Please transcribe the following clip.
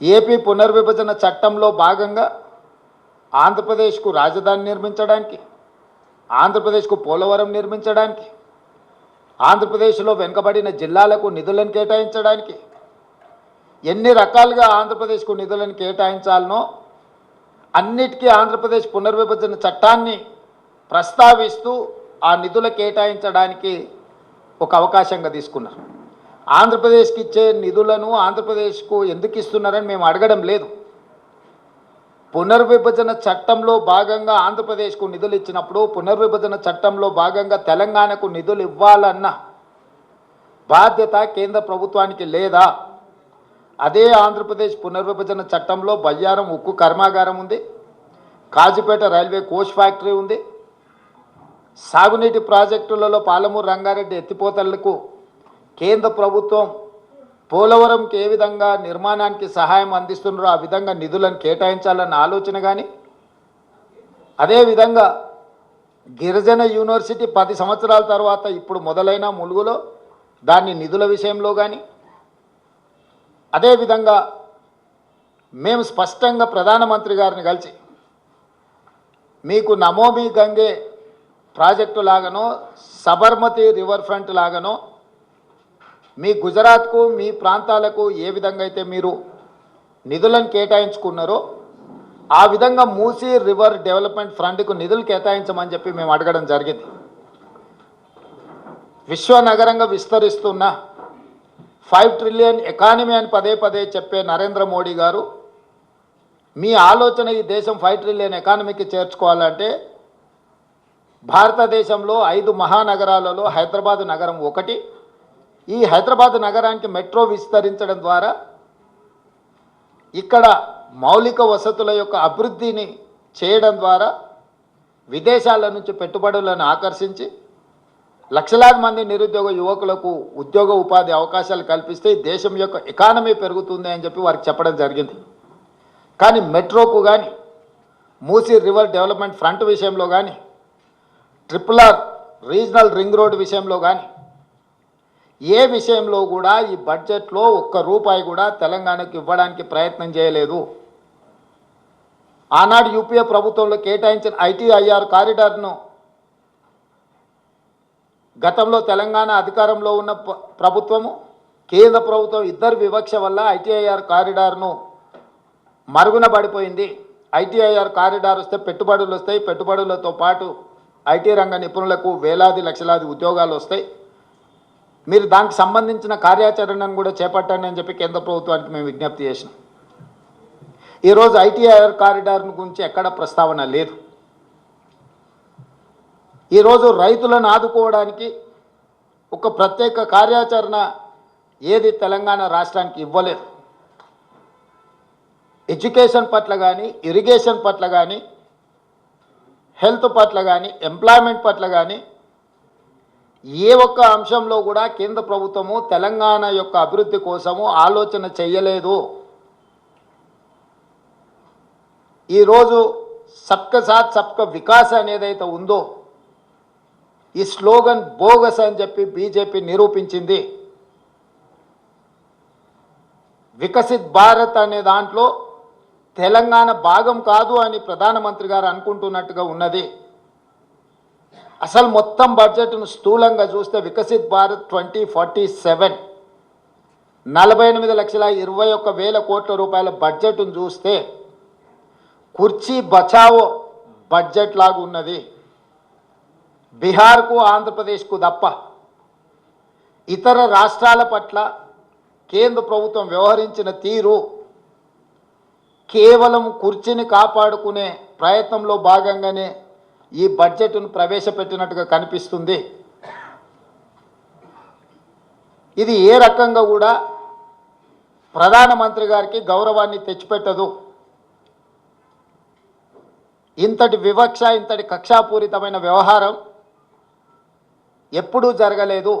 AP పునర్విభజన చట్టంలో భాగంగా ఆంధ్రప్రదేశ్కు రాజధాని నిర్మించడానికి ఆంధ్రప్రదేశ్కు పోలవరం నిర్మించడానికి ఆంధ్రప్రదేశ్లో వెనుకబడిన జిల్లాలకు నిధులను కేటాయించడానికి ఎన్ని రకాలుగా ఆంధ్రప్రదేశ్కు నిధులను కేటాయించాలనో అన్నిటికీ ఆంధ్రప్రదేశ్ పునర్విభజన చట్టాన్ని ప్రస్తావిస్తూ ఆ నిధుల కేటాయించడానికి ఒక అవకాశంగా తీసుకున్నారు. ఆంధ్రప్రదేశ్కి ఇచ్చే నిధులను ఆంధ్రప్రదేశ్కు ఎందుకు ఇస్తున్నారని మేము అడగడం లేదు. పునర్విభజన చట్టంలో భాగంగా ఆంధ్రప్రదేశ్కు నిధులు ఇచ్చినప్పుడు పునర్విభజన చట్టంలో భాగంగా తెలంగాణకు నిధులు ఇవ్వాలన్న బాధ్యత కేంద్ర ప్రభుత్వానికి లేదా? అదే ఆంధ్రప్రదేశ్ పునర్విభజన చట్టంలో బయ్యారం ఉక్కు కర్మాగారం ఉంది. కాజీపేట రైల్వే కోచ్ ఫ్యాక్టరీ ఉంది. సాగునీటి ప్రాజెక్టులలో పాలమూరు రంగారెడ్డి ఎత్తిపోతలకు కేంద్ర ప్రభుత్వం పోలవరంకి ఏ విధంగా నిర్మాణానికి సహాయం అందిస్తున్నారో ఆ విధంగా నిధులను కేటాయించాలన్న ఆలోచన కానీ అదేవిధంగా గిరిజన యూనివర్సిటీ పది సంవత్సరాల తర్వాత ఇప్పుడు మొదలైన ములుగులో దాన్ని నిధుల విషయంలో కానీ అదేవిధంగా మేము స్పష్టంగా ప్రధానమంత్రి గారిని కలిసి మీకు నమోమి గంగే ప్రాజెక్టు లాగానో సబర్మతి రివర్ ఫ్రంట్ లాగానో మీ గుజరాత్కు మీ ప్రాంతాలకు ఏ విధంగా అయితే మీరు నిధులను కేటాయించుకున్నారో ఆ విధంగా మూసీ రివర్ డెవలప్మెంట్ ఫ్రంట్కు నిధులు కేటాయించమని చెప్పి మేము అడగడం జరిగింది. విశ్వనగరంగా విస్తరిస్తున్న ఫైవ్ ట్రిలియన్ ఎకానమీ అని పదే పదే చెప్పే నరేంద్ర మోడీ గారు మీ ఆలోచన ఈ దేశం ఫైవ్ ట్రిలియన్ ఎకానమీకి చేర్చుకోవాలంటే భారతదేశంలో ఐదు మహానగరాలలో హైదరాబాద్ నగరం ఒకటి ఈ హైదరాబాద్ నగరానికి మెట్రో విస్తరించడం ద్వారా ఇక్కడ మౌలిక వసతుల యొక్క అభివృద్ధిని చేయడం ద్వారా విదేశాల నుంచి పెట్టుబడులను ఆకర్షించి లక్షలాది మంది నిరుద్యోగ యువకులకు ఉద్యోగ ఉపాధి అవకాశాలు కల్పిస్తే దేశం యొక్క ఎకానమీ పెరుగుతుంది అని చెప్పి వారికి చెప్పడం జరిగింది. కానీ మెట్రోకు కానీ మూసీ రివర్ డెవలప్మెంట్ ఫ్రంట్ విషయంలో కానీ triple R regional ring road విషయంలో కానీ ఏ విషయంలో కూడా ఈ బడ్జెట్లో ఒక్క రూపాయి కూడా తెలంగాణకు ఇవ్వడానికి ప్రయత్నం చేయలేదు. ఆనాడు యూపీఏ ప్రభుత్వంలో కేటాయించిన ఐటీఐఆర్ కారిడార్ను గతంలో తెలంగాణ అధికారంలో ఉన్న ప్రభుత్వము కేంద్ర ప్రభుత్వం ఇద్దరు వివక్ష వల్ల ఐటీఐఆర్ కారిడార్ను మరుగున పడిపోయింది. ఐటీఐఆర్ కారిడార్ వస్తే పెట్టుబడులు వస్తాయి. పెట్టుబడులతో పాటు ఐటీ రంగ నిపుణులకు వేలాది లక్షలాది ఉద్యోగాలు వస్తాయి. మీరు దానికి సంబంధించిన కార్యాచరణను కూడా చేపట్టండి అని చెప్పి కేంద్ర ప్రభుత్వానికి మేము విజ్ఞప్తి చేసినాం. ఈరోజు ఐటీఆర్ కారిడార్ గురించి ఎక్కడ ప్రస్తావన లేదు. ఈరోజు రైతులను ఆదుకోవడానికి ఒక ప్రత్యేక కార్యాచరణ ఏది తెలంగాణ రాష్ట్రానికి ఇవ్వలేదు. ఎడ్యుకేషన్ పట్ల కానీ ఇరిగేషన్ పట్ల కానీ హెల్త్ పట్ల కానీ ఎంప్లాయ్మెంట్ పట్ల కానీ ఏ ఒక్క అంశంలో కూడా కేంద్ర ప్రభుత్వము తెలంగాణ యొక్క అభివృద్ధి కోసము ఆలోచన చేయలేదు ఈరోజు సబ్క సాత్ సబ్క వికాస్ అనేదైతే ఉందో ఈ స్లోగన్ బోగస్ అని చెప్పి బీజేపీ నిరూపించింది. వికసిత్ భారత్ అనే దాంట్లో తెలంగాణ భాగం కాదు అని ప్రధానమంత్రి గారు అనుకుంటున్నట్టుగా ఉన్నది. అసలు మొత్తం బడ్జెట్ను స్థూలంగా చూస్తే Viksit Bharat twenty forty seven. నలభై ఎనిమిది లక్షల ఇరవై ఒక్క వేల కోట్ల రూపాయల బడ్జెట్ను చూస్తే కుర్చీ బచావో బడ్జెట్ లాగా ఉన్నది. బీహార్కు ఆంధ్రప్రదేశ్కు తప్ప ఇతర రాష్ట్రాల పట్ల కేంద్ర ప్రభుత్వం వ్యవహరించిన తీరు కేవలం కుర్చీని కాపాడుకునే ప్రయత్నంలో భాగంగానే ఈ బడ్జెట్ను ప్రవేశపెట్టినట్టుగా కనిపిస్తుంది. ఇది ఏ రకంగా కూడా ప్రధానమంత్రి గారికి గౌరవాన్ని తెచ్చిపెట్టదు. ఇంతటి వివక్ష ఇంతటి కక్షాపూరితమైన వ్యవహారం ఎప్పుడూ జరగలేదు.